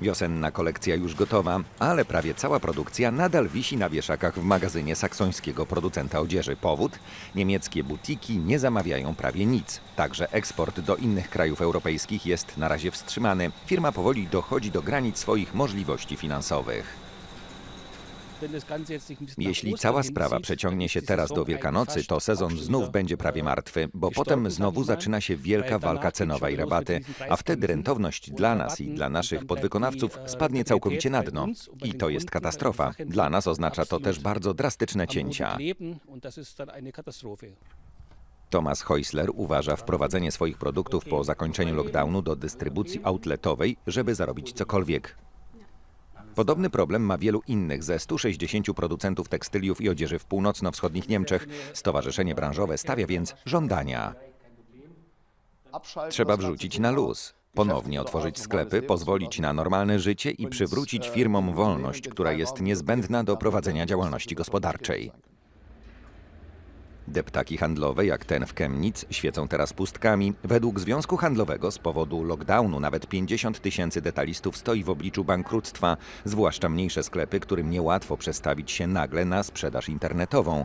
Wiosenna kolekcja już gotowa, ale prawie cała produkcja nadal wisi na wieszakach w magazynie saksońskiego producenta odzieży. Powód? Niemieckie butiki nie zamawiają prawie nic. Także eksport do innych krajów europejskich jest na razie wstrzymany. Firma powoli dochodzi do granic swoich możliwości finansowych. Jeśli cała sprawa przeciągnie się teraz do Wielkanocy, to sezon znów będzie prawie martwy, bo potem znowu zaczyna się wielka walka cenowa i rabaty, a wtedy rentowność dla nas i dla naszych podwykonawców spadnie całkowicie na dno. I to jest katastrofa. Dla nas oznacza to też bardzo drastyczne cięcia. Thomas Heusler uważa wprowadzenie swoich produktów po zakończeniu lockdownu do dystrybucji outletowej, żeby zarobić cokolwiek. Podobny problem ma wielu innych ze 160 producentów tekstyliów i odzieży w północno-wschodnich Niemczech. Stowarzyszenie branżowe stawia więc żądania. Trzeba wrzucić na luz. Ponownie otworzyć sklepy, pozwolić na normalne życie i przywrócić firmom wolność, która jest niezbędna do prowadzenia działalności gospodarczej. Deptaki handlowe, jak ten w Chemnitz, świecą teraz pustkami. Według Związku Handlowego z powodu lockdownu nawet 50 tysięcy detalistów stoi w obliczu bankructwa, zwłaszcza mniejsze sklepy, którym niełatwo przestawić się nagle na sprzedaż internetową.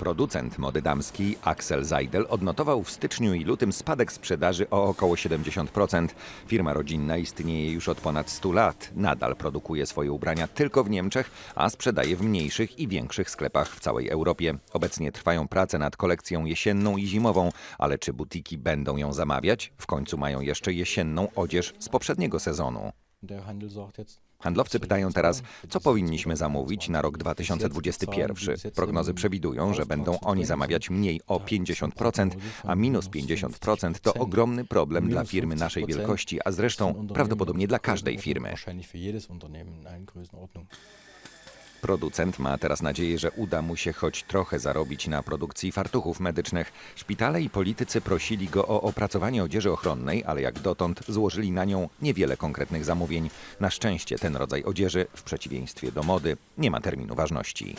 Producent mody damskiej Axel Seidel odnotował w styczniu i lutym spadek sprzedaży o około 70%. Firma rodzinna istnieje już od ponad 100 lat. Nadal produkuje swoje ubrania tylko w Niemczech, a sprzedaje w mniejszych i większych sklepach w całej Europie. Obecnie trwają prace nad kolekcją jesienną i zimową, ale czy butiki będą ją zamawiać? W końcu mają jeszcze jesienną odzież z poprzedniego sezonu. Handlowcy pytają teraz, co powinniśmy zamówić na rok 2021. Prognozy przewidują, że będą oni zamawiać mniej o 50%, a minus 50% to ogromny problem dla firmy naszej wielkości, a zresztą prawdopodobnie dla każdej firmy. Producent ma teraz nadzieję, że uda mu się choć trochę zarobić na produkcji fartuchów medycznych. Szpitale i politycy prosili go o opracowanie odzieży ochronnej, ale jak dotąd złożyli na nią niewiele konkretnych zamówień. Na szczęście ten rodzaj odzieży, w przeciwieństwie do mody, nie ma terminu ważności.